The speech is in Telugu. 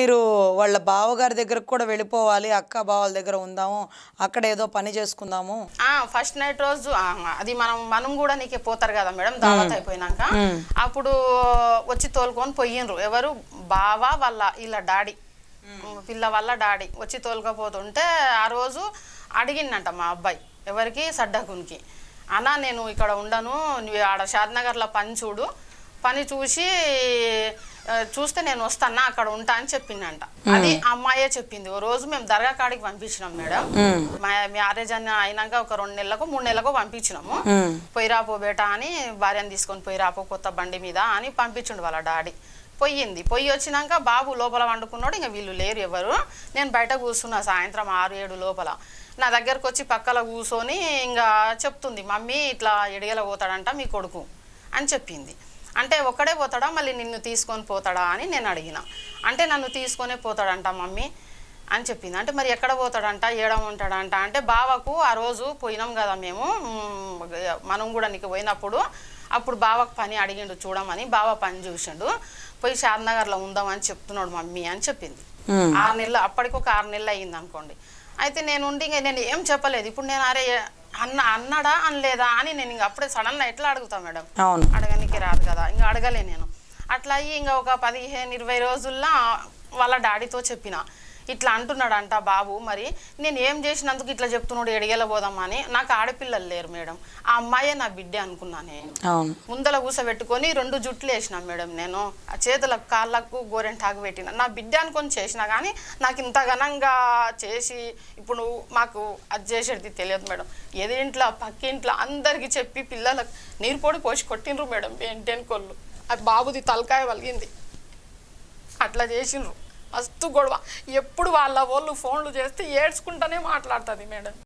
మీరు వాళ్ళ బావగారి దగ్గరకు కూడా వెళ్ళిపోవాలి అక్క బావల దగ్గర ఉందాము అక్కడ ఏదో పని చేసుకుందాము. ఫస్ట్ నైట్ రోజు అది మనం మనం కూడా నీకే పోతారు కదా మేడం దావత్ అయిపోయినాక. అప్పుడు వచ్చి తోలుకొని పోయిండ్రు ఎవరు? బావ వాళ్ళ వీళ్ళ డాడీ. పిల్ల వాళ్ళ డాడీ. వచ్చి తోలుకపోతుంటే ఆ రోజు అడిగిందంట మా అబ్బాయి ఎవరికి? సడ్డకునికి అన్న నేను ఇక్కడ ఉండను. నువ్వు ఆడ షాద్నగర్లో పని చూడు. పని చూసి చూస్తే నేను వస్తానా అక్కడ ఉంటా అని చెప్పిందంట అది అమ్మాయే చెప్పింది. ఓ రోజు మేము దర్గా కాడికి పంపించినాం మేడం. మా మ్యారేజ్ అని అయినాక ఒక రెండు నెలలకు మూడు నెలలకు పంపించినాము. పోయిరాపో బేటా అని భార్యను తీసుకొని పోయిరాపో కొత్త బండి మీద అని పంపించుండు వాళ్ళ డాడీ. పొయ్యింది పొయ్యి వచ్చినాక బాబు లోపల వండుకున్నాడు ఇంకా వీళ్ళు లేరు ఎవరు. నేను బయట కూర్చున్నా సాయంత్రం ఆరు ఏడు లోపల. నా దగ్గరకు వచ్చి పక్కల కూర్చొని ఇంకా చెప్తుంది మమ్మీ ఇట్లా ఎడిగల పోతాడంట మీ కొడుకు అని చెప్పింది. అంటే ఒక్కడే పోతాడా? మళ్ళీ నిన్ను తీసుకొని పోతాడా అని నేను అడిగిన. అంటే నన్ను తీసుకొనే పోతాడంట మమ్మీ అని చెప్పింది. అంటే మరి ఎక్కడ పోతాడంట? ఏడ ఉంటాడంట? అంటే బావకు ఆ రోజు పోయినాం కదా మేము. మనం కూడా నీకు పోయినప్పుడు అప్పుడు బావకు పని అడిగిండు చూడమని. బావ పని చూసిండు. పోయి షాద్నగర్లో ఉందామని చెప్తున్నాడు మమ్మీ అని చెప్పింది. ఆరు నెలలు అప్పటికి ఒక ఆరు నెలలు అయ్యింది అనుకోండి అయితే నేను ఉండి నేను ఏం చెప్పలేదు. ఇప్పుడు నేను అరే అన్న అన్నాడా అనలేదా అని నేను ఇంక అప్పుడే సడన్గా ఎట్లా అడుగుతా మేడం? అవును. అడగనికి రాదు కదా ఇంకా అడగలే నేను. అట్లా అయ్యి ఇంకా ఒక పదిహేను ఇరవై రోజుల్లో వాళ్ళ డాడీతో చెప్పిన. ఇట్లా అంటున్నాడంట బాబు. మరి నేను ఏం చేసినందుకు ఇట్లా చెప్తున్నాడు ఎడిగేలా పోదామని నాకు ఆడపిల్లలు లేరు మేడం. ఆ అమ్మాయే నా బిడ్డే అనుకున్నా నేను. ముందల కూసబెట్టుకొని రెండు జుట్లు వేసిన మేడం నేను. ఆ చేతులకు కాళ్ళకు గోరెంటాకు పెట్టిన. నా బిడ్డ అనుకొని చేసిన కానీ నాకు ఇంత ఘనంగా చేసి ఇప్పుడు మాకు అది చేసేది తెలియదు మేడం. ఎదిరింట్లో పక్కింట్లో అందరికీ చెప్పి పిల్లలకు నీరు పొడి పోసి కొట్టిండ్రు మేడం. ఏంటని కొల్లు అది బాబుది తలకాయ వలిగింది. అట్లా చేసిండ్రు. మస్తు గొడవ. ఎప్పుడు వాళ్ళ వాళ్ళు ఫోన్లు చేస్తే ఏడ్చుకుంటానే మాట్లాడుతుంది మేడం.